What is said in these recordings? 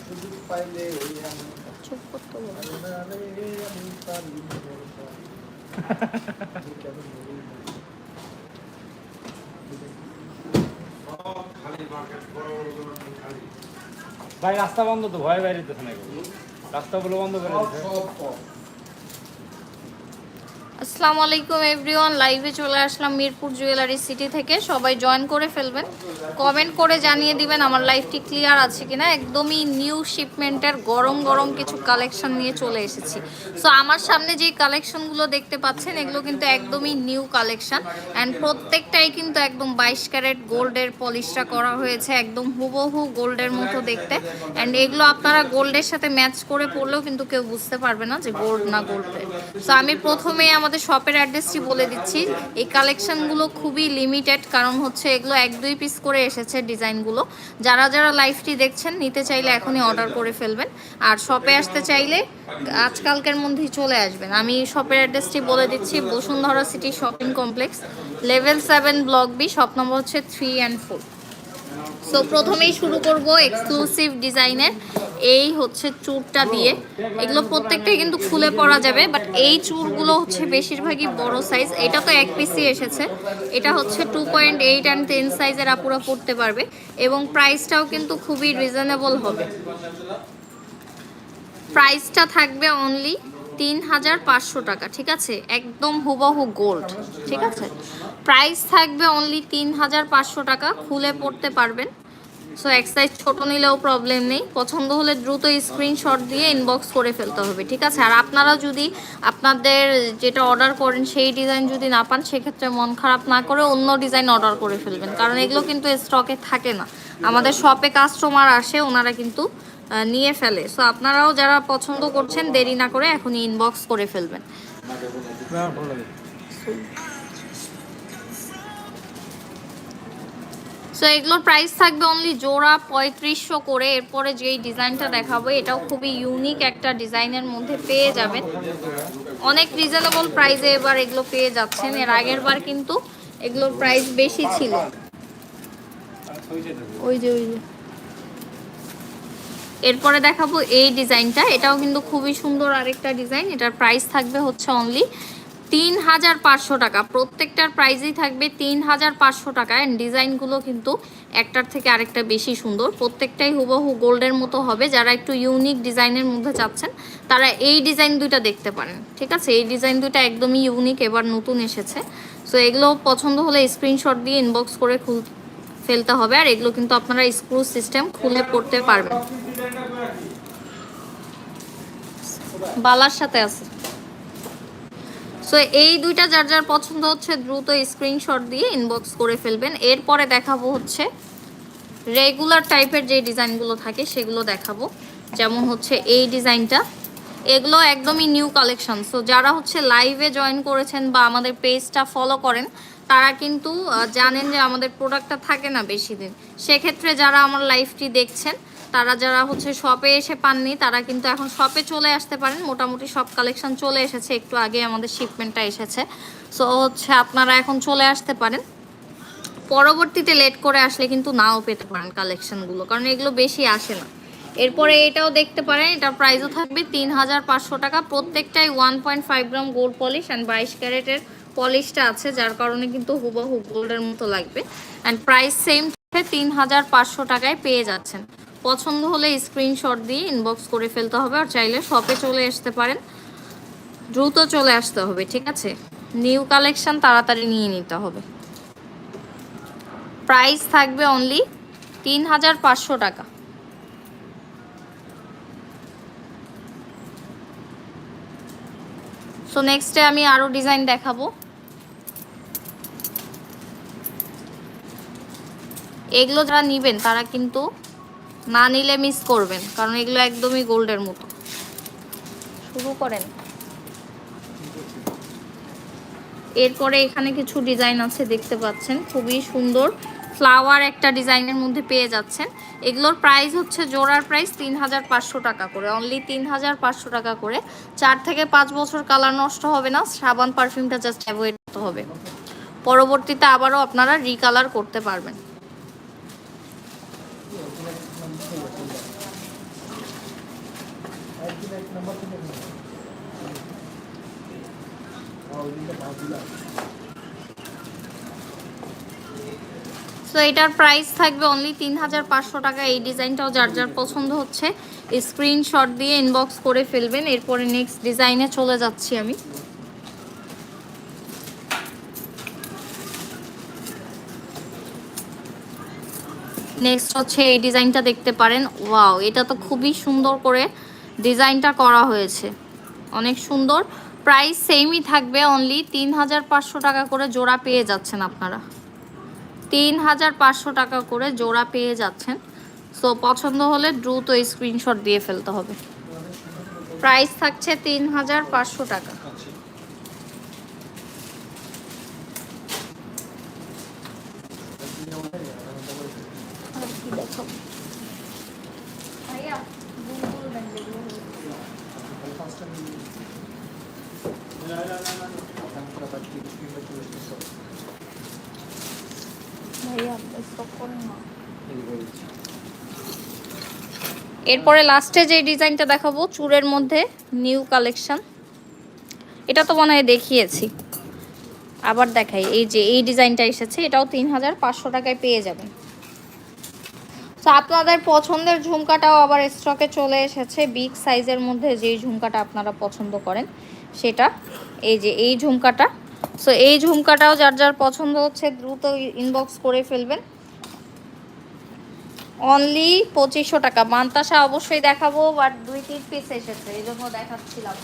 সুযোগ পাইলে ওই আমি চুপ করতে বলো। পারি না রে, আমি পারি না রে। আমি কেন মরি না? ভাই রাস্তা বন্ধ তো ভয় বাইরে যেতেছে না রাস্তাগুলো বন্ধ করে সব দিতে সব কম। আসসালামু আলাইকুম এভরিওয়ান লাইভে চলে আসলাম মিরপুর জুয়েলারি সিটি থেকে। সবাই জয়েন করে ফেলবেন। কমেন্ট করে জানিয়ে দিবেন আমার লাইভটি ক্লিয়ার আছে কিনা। একদমই নিউ শিপমেন্টের গরম গরম কিছু কালেকশন নিয়ে চলে এসেছি। সো আমার সামনে যে কালেকশনগুলো দেখতে পাচ্ছেন, এগুলো কিন্তু একদমই নিউ কালেকশন অ্যান্ড প্রত্যেকটাই কিন্তু একদম বাইশ ক্যারেট গোল্ডের পলিশটা করা হয়েছে, একদম হুবহু গোল্ডের মতো দেখতে। অ্যান্ড এগুলো আপনারা গোল্ডের সাথে ম্যাচ করে পড়লেও কিন্তু কেউ বুঝতে পারবে না যে গোল্ড না গোল্ডের সো আমি প্রথমেই আমাদের শপের অ্যাড্রেসটি বলে দিচ্ছি। এই কালেকশনগুলো খুবই লিমিটেড কারণ হচ্ছে এগুলো এক দুই পিস করে এসেছে ডিজাইনগুলো যারা যারা লাইভটি দেখছেন, নিতে চাইলে এখনই অর্ডার করে ফেলবেন। আর শপে আসতে চাইলে আজকালকের মধ্যেই চলে আসবেন। আমি শপের অ্যাড্রেসটি বলে দিচ্ছি, Bashundhara city shopping complex level seven block B shop number হচ্ছে থ্রি অ্যান্ড ফোর সো প্রথমেই শুরু করব এক্সক্লুসিভ ডিজাইনের এই হচ্ছে চুরটা দিয়ে। এগুলো প্রত্যেকটাই কিন্তু খুলে পরা যাবে বাট এই চুরগুলো হচ্ছে বেশিরভাগই বড় সাইজ এটা তো এক পিসি এসেছে। এটা হচ্ছে two point eight and ten সাইজের আপুরা পড়তে পারবে, এবং প্রাইসটাও কিন্তু খুবই রিজনেবল হবে। প্রাইসটা থাকবে অনলি তিন হাজার পাঁচশো টাকা, ঠিক আছে? একদম হুবহু গোল্ড ঠিক আছে? প্রাইস থাকবে অনলি তিন হাজার পাঁচশো টাকা, খুলে পড়তে পারবেন। সো এক সাইজ ছোটো নিলেও প্রবলেম নেই। পছন্দ হলে দ্রুত স্ক্রিনশট দিয়ে ইনবক্স করে ফেলতে হবে, ঠিক আছে? আর আপনারা যদি আপনাদের যেটা অর্ডার করেন, সেই ডিজাইন যদি না পান, সেক্ষেত্রে মন খারাপ না করে অন্য ডিজাইন অর্ডার করে ফেলবেন। কারণ এগুলো কিন্তু স্টকে থাকে না। আমাদের শপে কাস্টমার আসে, ওনারা কিন্তু নিয়ে ফেলে। সো আপনারাও যারা পছন্দ করছেন, দেরি না করে এখনই ইনবক্স করে ফেলবেন। সো এগুলোর প্রাইস থাকবে অনলি জোড়া পঁয়ত্রিশশো করে। এরপরে যেই ডিজাইনটা দেখাবো, এটাও খুবই ইউনিক একটা ডিজাইনের মধ্যে পেয়ে যাবেন। অনেক রিজনেবল প্রাইসে এবার এগুলো পেয়ে যাচ্ছেন। এর আগের বার কিন্তু এগুলোর প্রাইস বেশি ছিল। ওই যে ওই যে। এরপরে দেখাবো এই ডিজাইনটা। এটাও কিন্তু খুবই সুন্দর আরেকটা ডিজাইন। এটার প্রাইস থাকবে হচ্ছে অনলি তিন হাজার পাঁচশো টাকা। প্রত্যেকটার প্রাইসই থাকবে তিন হাজার পাঁচশো টাকা। অ্যান্ড ডিজাইনগুলো কিন্তু একটার থেকে আরেকটা বেশি সুন্দর। প্রত্যেকটাই হুবহু গোল্ডের মতো হবে। যারা একটু ইউনিক ডিজাইনের মধ্যে চাচ্ছেন, তারা এই ডিজাইন দুইটা দেখতে পারেন। ঠিক আছে? এই ডিজাইন দুইটা একদমই ইউনিক এবার নতুন এসেছে। সো এগুলো পছন্দ হলে স্ক্রিনশট দিয়ে ইনবক্স করে খুল, ফেলতে হবে। আর এগুলো কিন্তু আপনারা স্ক্রু সিস্টেম খুলে পড়তে পারবেন। বালার সাথে আছে। সো এই দুইটা যার যার পছন্দ হচ্ছে দ্রুত স্ক্রিনশট দিয়ে ইনবক্স করে ফেলবেন। এরপরে দেখাবো হচ্ছে রেগুলার টাইপের যে ডিজাইনগুলো থাকে, সেগুলো দেখাবো। যেমন হচ্ছে এই ডিজাইনটা। এগুলো একদমই নিউ কালেকশন সো যারা হচ্ছে লাইভে জয়েন করেছেন বা আমাদের পেজটা ফলো করেন, তারা কিন্তু জানেন যে আমাদের প্রোডাক্টটা থাকে না বেশি দিন। সেক্ষেত্রে যারা আমার লাইভটি দেখছেন তারা যারা হচ্ছে শপে এসে পাননি, তারা কিন্তু এখন শপে চলে আসতে পারেন। মোটামুটি সব কালেকশন চলে এসেছে, একটু আগে আমাদের শিপমেন্টটা এসেছে। সো হচ্ছে আপনারা এখন চলে আসতে পারেন। পরবর্তীতে লেট করে আসলে কিন্তু নাও পেতে পারেন কালেকশনগুলো কারণ এগুলো বেশি আসে না। এরপরে এটাও দেখতে পারেন, এটার প্রাইসও থাকবে তিন হাজার পাঁচশো টাকা। প্রত্যেকটাই one point five gram gold polish and বাইশ ক্যারেটের পলিশটা আছে, যার কারণে কিন্তু হুবহু গোল্ডের মতো লাগবে। অ্যান্ড প্রাইস সেম তিন হাজার পাঁচশো টাকায় পেয়ে যাচ্ছেন। পছন্দ হলে স্ক্রিনশট দিয়ে ইনবক্স করে ফেলতে হবে আর চাইলে শপে চলে আসতে পারেন। দ্রুত চলে আসতে হবে, ঠিক আছে? নিউ কালেকশন তাড়াতাড়ি নিয়ে নিতে হবে। প্রাইস থাকবে অনলি তিন হাজার পাঁচশো টাকা। সো নেক্সটে আমি আরও ডিজাইন দেখাবো। এগুলো যারা নিবেন, তারা কিন্তু না নিলে মিস করবেন, কারণ এগুলো একদমই গোল্ডের মতো। শুরু করেন। এরপরে এখানে কিছু ডিজাইন আছে, দেখতে পাচ্ছেন, খুবই সুন্দর। ফ্লাওয়ার একটা ডিজাইনের মধ্যে পেয়ে যাচ্ছেন। এগুলোর প্রাইস হচ্ছে জোড়ার প্রাইস তিন হাজার পাঁচশো টাকা করে অনলি তিন হাজার পাঁচশো টাকা করে। চার থেকে পাঁচ বছর কালার নষ্ট হবে না, সাবান পারফিউমটা জাস্ট অ্যাভয়েড করতে হবে। পরবর্তীতে আবারও আপনারা রিকালার করতে পারবেন নাম্বার থেকে নিন। আর ওই দিনটা বাদ দিলাম। সো এটার প্রাইস থাকবে অনলি তিন হাজার পাঁচশো টাকা। এই ডিজাইনটাও যার যার পছন্দ হচ্ছে স্ক্রিনশট দিয়ে ইনবক্স করে ফেলবেন। এরপরে নেক্সট ডিজাইনে চলে যাচ্ছি আমি। নেক্সট হচ্ছে এই ডিজাইনটা দেখতে পারেন। ওয়াও এটা তো খুবই সুন্দর করে ডিজাইনটা করা হয়েছে। অনেক সুন্দর। প্রাইস সেমই থাকবে অনলি তিন হাজার পাঁচশো টাকা করে জোড়া পেয়ে যাচ্ছেন আপনারা। তিন হাজার পাঁচশো টাকা করে জোড়া পেয়ে যাচ্ছেন। সো পছন্দ হলে দ্রুত স্ক্রিনশট দিয়ে ফেলতে হবে। প্রাইস থাকছে তিন হাজার পাঁচশো টাকা আর কি দেখাবো? ভাইয়া, বুলবুল ব্যান্ড যেগুলো হলো। তাহলে পাঁচটা নিয়ে নিন। আপনারা বাদ দিয়ে screen by চলে এসেছে সব। ভাইয়া, stop করেন না। এরপরে লাস্টে যে ডিজাইনটা দেখাবো, চুরের মধ্যে নিউ কালেকশন এটা তো মনে হয় দেখিয়েছি। আবার দেখাই, এই যে এই ডিজাইনটা এসেছে, এটাও তিন হাজার পাঁচশো টাকায় পেয়ে যাবেন। তো আপনাদের পছন্দের ঝুমকাটাও আবার স্টকে চলে এসেছে। বিগ সাইজের মধ্যে যেই ঝুমকাটা আপনারা পছন্দ করেন, সেটা এই যে এই ঝুমকাটা। সো এই ঝুমকাটাও যার যার পছন্দ হচ্ছে দ্রুত ইনবক্স করে ফেলবেন। অনলি পঁচিশশো টাকা। মান্তাসা অবশ্যই দেখাবো বাট দুই তিন পিস এসেছে এই জন্য দেখাচ্ছিলাম।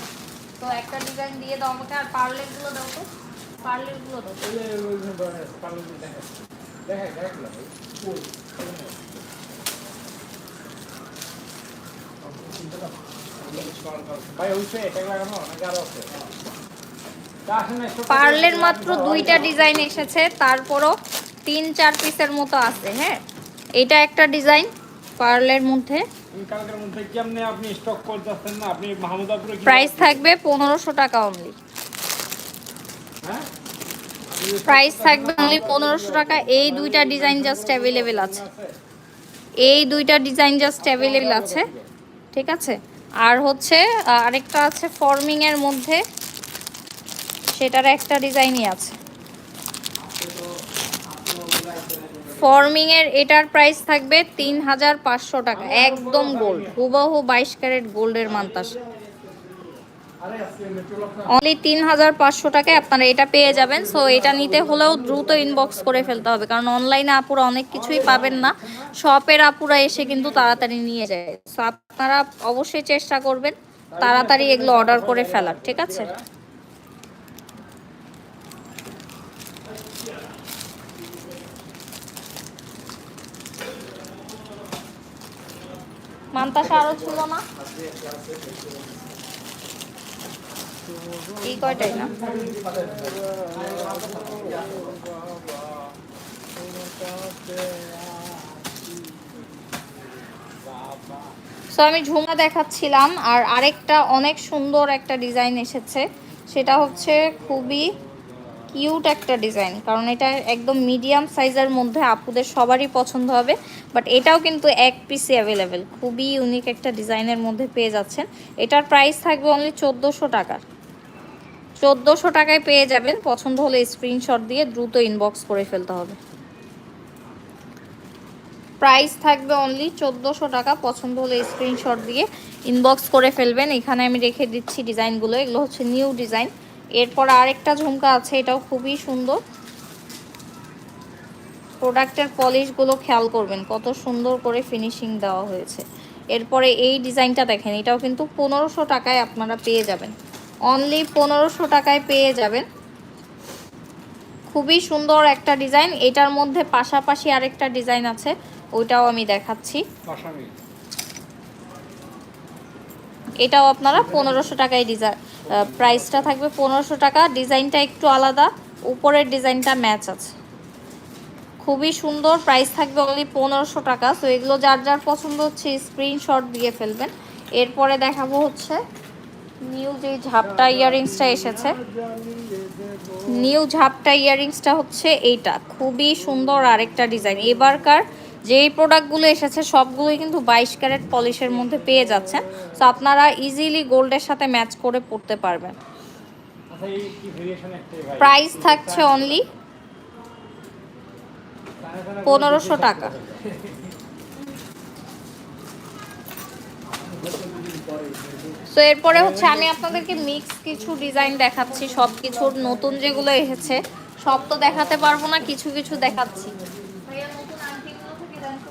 তো একটা ডিজাইন দিয়ে দাও আমাকে আর পার্লেটগুলো দাও তো। পার্লেটগুলো দাও। ভাই ওই, এটা লাগানো নাকি আরও আছে। পার্লের মাত্র দুইটা ডিজাইন এসেছে তারপরও তিন চার পিসের মতো আছে হ্যাঁ? এটা একটা ডিজাইন পার্লের মধ্যে। প্রাইস থাকবে পনেরোশো টাকা অনলি হ্যাঁ? প্রাইস থাকবে অনলি পনেরোশো টাকা। এই দুইটা ডিজাইন জাস্ট অ্যাভেলেবেল আছে। এই দুইটা ডিজাইন জাস্ট অ্যাভেলেবেল আছে। ঠিক আছে? আর হচ্ছে আরেকটা আছে ফর্মিং এর মধ্যে। সেটার একটা ডিজাইনই আছে। ফর্মিং এর এটার প্রাইস থাকবে তিন হাজার পাঁচশো টাকা, একদম গোল্ড হুবহু বাইশ ক্যারেট গোল্ডের মান্তাস। অনলি তিন হাজার পাঁচশো টাকায় আপনারা এটা পেয়ে যাবেন। সো এটা নিতে হলেও দ্রুত ইনবক্স করে ফেলতে হবে, কারণ অনলাইনে আপুরা অনেক কিছুই পাবেন না। শপের আপুরা এসে কিন্তু তাড়াতাড়ি নিয়ে যায়। সো আপনারা অবশ্যই চেষ্টা করবেন তাড়াতাড়ি এগুলো অর্ডার করে ফেলার, ঠিক আছে? মান্তাসা আরও ছিল না। এই কয়টাই না? সো আমি ঝুমা দেখাচ্ছিলাম, আর আরেকটা অনেক সুন্দর একটা ডিজাইন এসেছে। সেটা হচ্ছে খুবই কিউট একটা ডিজাইন, কারণ এটা একদম মিডিয়াম সাইজের মধ্যে আপুদের সবারই পছন্দ হবে, বাট এটাও কিন্তু এক পিসে অ্যাভেলেবেল খুবই ইউনিক একটা ডিজাইনের মধ্যে পেয়ে যাচ্ছেন। এটার প্রাইস থাকবে অনলি চোদ্দোশো টাকার চোদ্দোশো টাকায় পেয়ে যাবেন। পছন্দ হলে স্ক্রিনশট দিয়ে দ্রুত ইনবক্স করে ফেলতে হবে। প্রাইস থাকবে অনলি চোদ্দোশো টাকা। পছন্দ হলে স্ক্রিনশট দিয়ে ইনবক্স করে ফেলবেন। এখানে আমি রেখে দিচ্ছি ডিজাইনগুলো। এগুলো হচ্ছে নিউ ডিজাইন এরপর আরেকটা ঝুমকা আছে এটাও খুবই সুন্দর। প্রোডাক্টের পলিশগুলো খেয়াল করবেন কত সুন্দর করে ফিনিশিং দেওয়া হয়েছে। এরপরে এই ডিজাইনটা দেখেন এটাও কিন্তু পনেরোশো টাকায় আপনারা পেয়ে যাবেন। অনলি পনেরোশো টাকায় পেয়ে যাবেন। খুবই সুন্দর একটা ডিজাইন এটার মধ্যে পাশাপাশি আরেকটা ডিজাইন আছে ওইটাও আমি দেখাচ্ছি। এটাও আপনারা পনেরোশো টাকায় ডিজাইন প্রাইসটা থাকবে পনেরোশো টাকা। ডিজাইনটা একটু আলাদা। উপরের ডিজাইনটা ম্যাচ আছে। খুবই সুন্দর প্রাইস থাকবে অনলি পনেরোশো টাকা। তো এগুলো যার যার পছন্দ হচ্ছে স্ক্রিনশট দিয়ে ফেলবেন। এরপরে দেখাবো হচ্ছে নিউ যে ঝাপটা ইয়াররিংসটা এসেছে। নিউ ঝাপটা ইয়াররিংসটা হচ্ছে এইটা। খুবই সুন্দর আরেকটা ডিজাইন এবারকার যেই প্রোডাক্টগুলো এসেছে সবগুলোই কিন্তু বাইশ ক্যারেট পলিশের মধ্যে পেয়ে যাচ্ছেন। তো আপনারা ইজিলি গোল্ডের সাথে ম্যাচ করে পড়তে পারবেন। আচ্ছা এই প্রাইস থাকছে অনলি পনেরোশো টাকা। তো এরপরে হচ্ছে আমি আপনাদেরকে মিক্স কিছু ডিজাইন দেখাচ্ছি। সব কিছুর নতুন যেগুলো এসেছে সব তো দেখাতে পারব না কিছু কিছু দেখাচ্ছি ভাইয়া, নতুন আংটিগুলো থেকে দেন তো।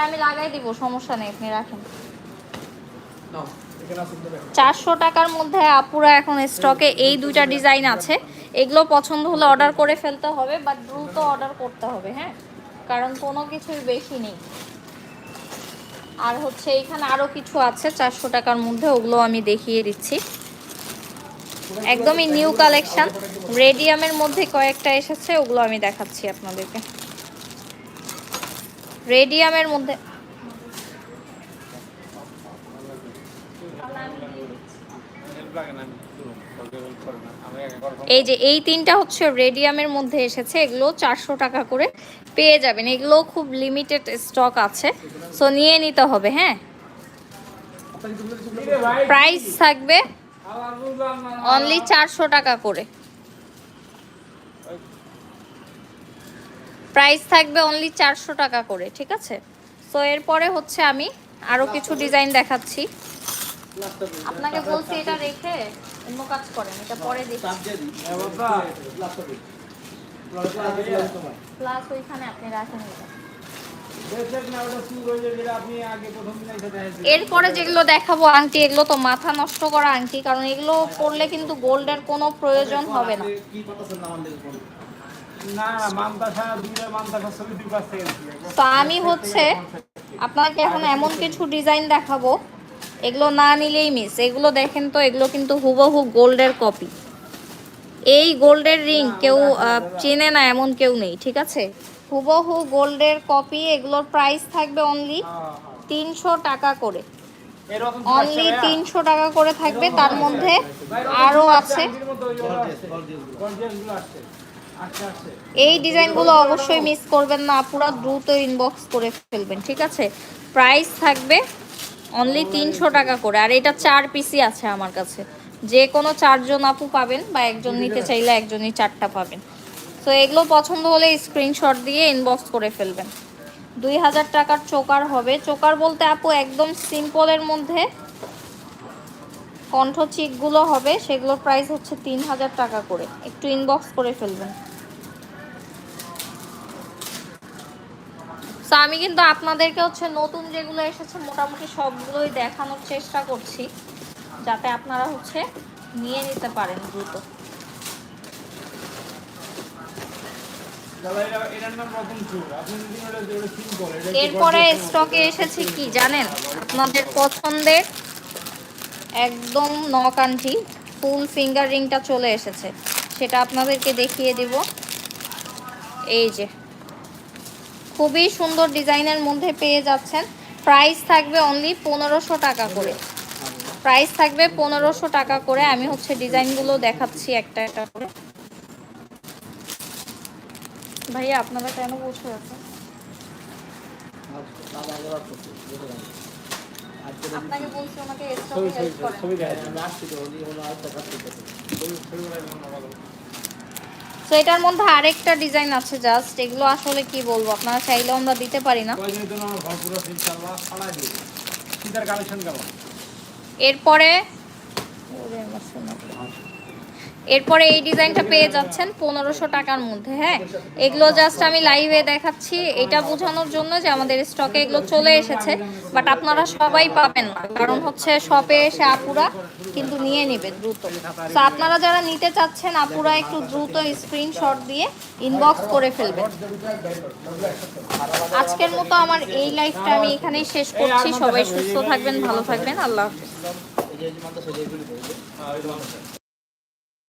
ওটা আমি লাগাই দিব সমস্যা নেই আপনি রাখেন। চারশো টাকার মধ্যে আপুরা এখন স্টকে এই দুইটা ডিজাইন আছে। এগুলো পছন্দ হলে অর্ডার করে ফেলতে হবে বাট দ্রুত অর্ডার করতে হবে হ্যাঁ? কারণ কোনো কিছুই বেশি নেই। আর হচ্ছে এখানে আরও কিছু আছে চারশো টাকার মধ্যে ওগুলো আমি দেখিয়ে দিচ্ছি। একদমই নিউ কালেকশন রেডিয়ামের মধ্যে কয়েকটা এসেছে ওগুলো আমি দেখাচ্ছি আপনাদেরকে রেডিয়ামের মধ্যে হেল্প লাগে না আমি করুন কাউকে হেল্প করে না আমি একা মধ্যে। এই যে এই তিনটা হচ্ছে রেডিয়ামের মধ্যে এসেছে। এগুলো চারশো টাকা করে পেয়ে যাবেন। এগুলো খুব লিমিটেড স্টক আছে। সো নিয়ে নিতে হবে হ্যাঁ? প্রাইস থাকবে অনলি চারশো টাকা করে। প্রাইস থাকবে অনলি চারশো টাকা করে, ঠিক আছে? সো এরপরে হচ্ছে আমি আরও কিছু ডিজাইন দেখাচ্ছি। আপনাকে বলছি এটা রেখে অন্য কাজ করেন, এটা পরে রাখেন এরপরে যেগুলো দেখাবো, আংটি, এগুলো তো মাথা নষ্ট করা আংটি, কারণ এগুলো পরলে কিন্তু গোল্ডের কোনো প্রয়োজন হবে না। তো আমি হচ্ছে আপনাকে এখন এমন কিছু ডিজাইন দেখাবো এগুলো না নিলেই মিস এগুলো দেখেন তো এগুলো কিন্তু হুবহু গোল্ডের কপি এই গোল্ডের রিং কেউ চেনে না এমন কেউ নেই ঠিক আছে? হুবহু গোল্ডের কপি এগুলোর প্রাইস থাকবে অনলি তিনশো টাকা করে। অনলি তিনশো টাকা করে থাকবে তার মধ্যে আরও আছে। এই ডিজাইনগুলো অবশ্যই মিস করবেন না, পুরো দ্রুত ইনবক্স করে ফেলবেন, ঠিক আছে? প্রাইস থাকবে অনলি তিনশো টাকা করে, আর এটা চার পিসই আছে আমার কাছে। যে কোনো চারজন আপু পাবেন বা একজন নিতে চাইলে একজনই চারটা পাবেন। তো এগুলো পছন্দ হলে স্ক্রিনশট দিয়ে ইনবক্স করে ফেলবেন। দুই হাজার টাকার চোকার হবে। চোকার বলতে আপু একদম সিম্পলের মধ্যে কণ্ঠ চিকগুলো হবে, সেগুলোর প্রাইস হচ্ছে তিন হাজার টাকা করে। একটু ইনবক্স করে ফেলবেন। তো আমি কিন্তু আপনাদেরকে হচ্ছে নতুন যেগুলো এসেছে মোটামুটি সবগুলোই দেখানোর চেষ্টা করছি যাতে আপনারা হচ্ছে নিয়ে নিতে পারেন দ্রুত। এরপরে স্টকে এসেছে কি জানেন? আপনাদের পছন্দের একদম নকান্ঠি ফুল ফিঙ্গার রিংটা চলে এসেছে। সেটা আপনাদেরকে দেখিয়ে দিব। এই যে। খুবই সুন্দর ডিজাইনের মধ্যে পেয়ে যাচ্ছেন প্রাইস থাকবে অনলি পনেরোশো টাকা করে প্রাইস থাকবে পনেরোশো টাকা করে আমি হচ্ছে ডিজাইনগুলো দেখাচ্ছি একটা একটা করে ভাইয়া আপনারা কেন বসে আছেন আপনাকে বলছি আমাকে স্টকে হেল্প করেন ছবি দেখা আমি আসছি তো, এটার মধ্যে আরেকটা ডিজাইন আছে জাস্ট এগুলো আসলে কি বলব? আপনারা চাইলেও আমরা দিতে পারি না। এরপরে এরপরে এই ডিজাইনটা পেয়ে যাচ্ছেন পনেরোশো টাকার মধ্যে হ্যাঁ? এগুলো জাস্ট আমি লাইভে দেখাচ্ছি। এটা বোঝানোর জন্য যে আমাদের স্টকে এগুলো চলে এসেছে বাট আপনারা সবাই পাবেন না। কারণ হচ্ছে শপে এসে আপুরা কিন্তু নিয়ে নেবে দ্রুত। তো আপনারা যারা নিতে চাচ্ছেন, আপুরা একটু দ্রুত স্ক্রিনশট দিয়ে ইনবক্স করে ফেলবেন। আজকের মতো আমার এই লাইফটা আমি এখানেই শেষ করছি। সবাই সুস্থ থাকবেন, ভালো থাকবেন। আল্লাহ হাফিজ।